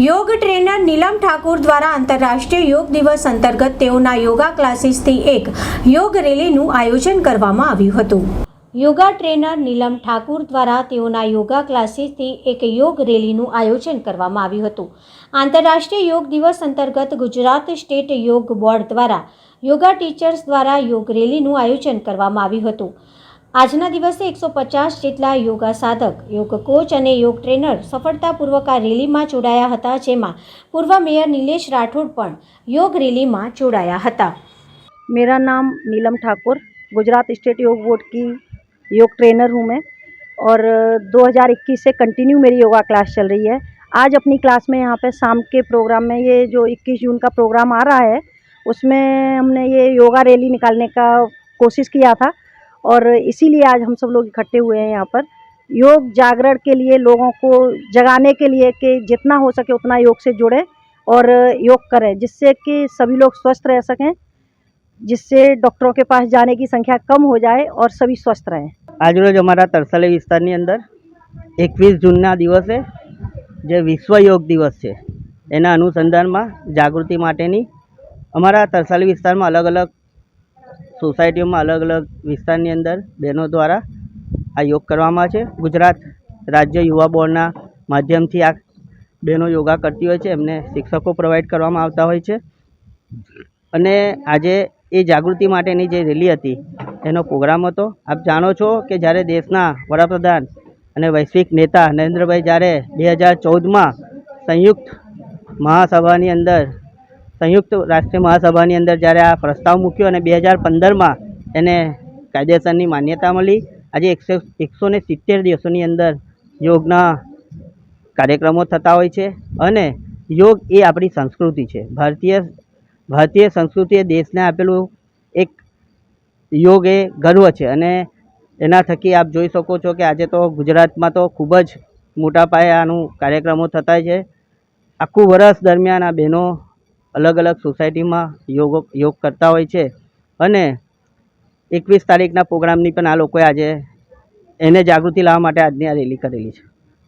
યોગ ટ્રેનર નીલમ ઠાકુર દ્વારા આંતરરાષ્ટ્રીય યોગ દિવસ અંતર્ગત તેઓના યોગા ક્લાસીસથી એક યોગ રેલીનું આયોજન કરવામાં આવ્યું હતું. યોગા ટ્રેનર નીલમ ઠાકુર દ્વારા તેઓના યોગા ક્લાસીસથી એક યોગ રેલીનું આયોજન કરવામાં આવ્યું હતું. આંતરરાષ્ટ્રીય યોગ દિવસ અંતર્ગત ગુજરાત સ્ટેટ યોગ બોર્ડ દ્વારા યોગા ટીચર્સ દ્વારા યોગ રેલીનું આયોજન કરવામાં આવ્યું હતું. આજના દિવસે એકસો પચાસ જેટલા યોગા સાધક યોગ કોચ અને યોગ ટ્રેનર સફળતાપૂર્વક આ રેલીમાં જોડાયા હતા જેમાં પૂર્વ મેયર નિલેશ રાઠોડ પણ યોગ રેલીમાં જોડાયા હતા मेरा नाम नीलम ठाकुर गुजरात स्टेट योग बोर्ड की योग ट्रेनर हूँ मैं और अ, 2021 से कंटिन्यू मेरी योगा क्लास चल रही है आज अपनी क्लास में यहाँ पे शाम के प्रोग्राम में ये जो 21 जून का प्रोग्राम आ रहा है उसमें हमने ये योगा रैली निकालने का कोशिश किया था और इसीलिए आज हम सब लोग इकट्ठे हुए हैं यहाँ पर योग जागरण के लिए लोगों को जगाने के लिए कि जितना हो सके उतना योग से जुड़े और अ, योग करें जिससे कि सभी लोग स्वस्थ रह सकें जिससे डॉक्टरों के पास जाने की संख्या कम हो जाए और सभी स्वस्थ रहें આજરોજ અમારા તરસાલી વિસ્તારની અંદર એકવીસ જૂનના દિવસે જે વિશ્વ યોગ દિવસ છે એના અનુસંધાનમાં જાગૃતિ માટેની અમારા તરસાલી વિસ્તારમાં અલગ અલગ સોસાયટીઓમાં અલગ અલગ વિસ્તારની અંદર બહેનો દ્વારા આ યોગ કરવામાં છે. ગુજરાત રાજ્ય યુવા બોર્ડના માધ્યમથી આ બહેનો યોગા કરતી હોય છે. એમને શિક્ષકો પ્રોવાઈડ કરવામાં આવતા હોય છે. અને આજે એ જાગૃતિ માટેની જે રેલી હતી, એનો પ્રોગ્રામ હતો. આપ જાણો છો કે જ્યારે દેશના વડાપ્રધાન અને વૈશ્વિક નેતા નરેન્દ્રભાઈ જ્યારે બે હજાર ચૌદમાં સંયુક્ત મહાસભાની અંદર સંયુક્ત રાષ્ટ્રીય મહાસભાની અંદર જ્યારે આ પ્રસ્તાવ મૂક્યો અને બે હજાર પંદરમાં એને કાયદેસરની માન્યતા મળી, આજે એકસો એકસો ને સિત્તેર દિવસોની અંદર યોગના કાર્યક્રમો થતા હોય છે અને યોગ એ આપણી સંસ્કૃતિ છે. ભારતીય ભારતીય સંસ્કૃતિએ દેશને આપેલું એક યોગ એ ગર્વ છે અને એના થકી આપ જોઈ શકો છો કે આજે તો ગુજરાતમાં તો ખૂબ જ મોટા પાયે આનું કાર્યક્રમો થતા છે. આખું વર્ષ દરમિયાન આ બહેનો અલગ અલગ સોસાયટીમાં યોગ યોગ કરતા હોય છે. અને એકવીસ તારીખના પ્રોગ્રામની પણ આ લોકોએ આજે એને જાગૃતિ લાવવા માટે આજની આ રેલી કરેલી છે.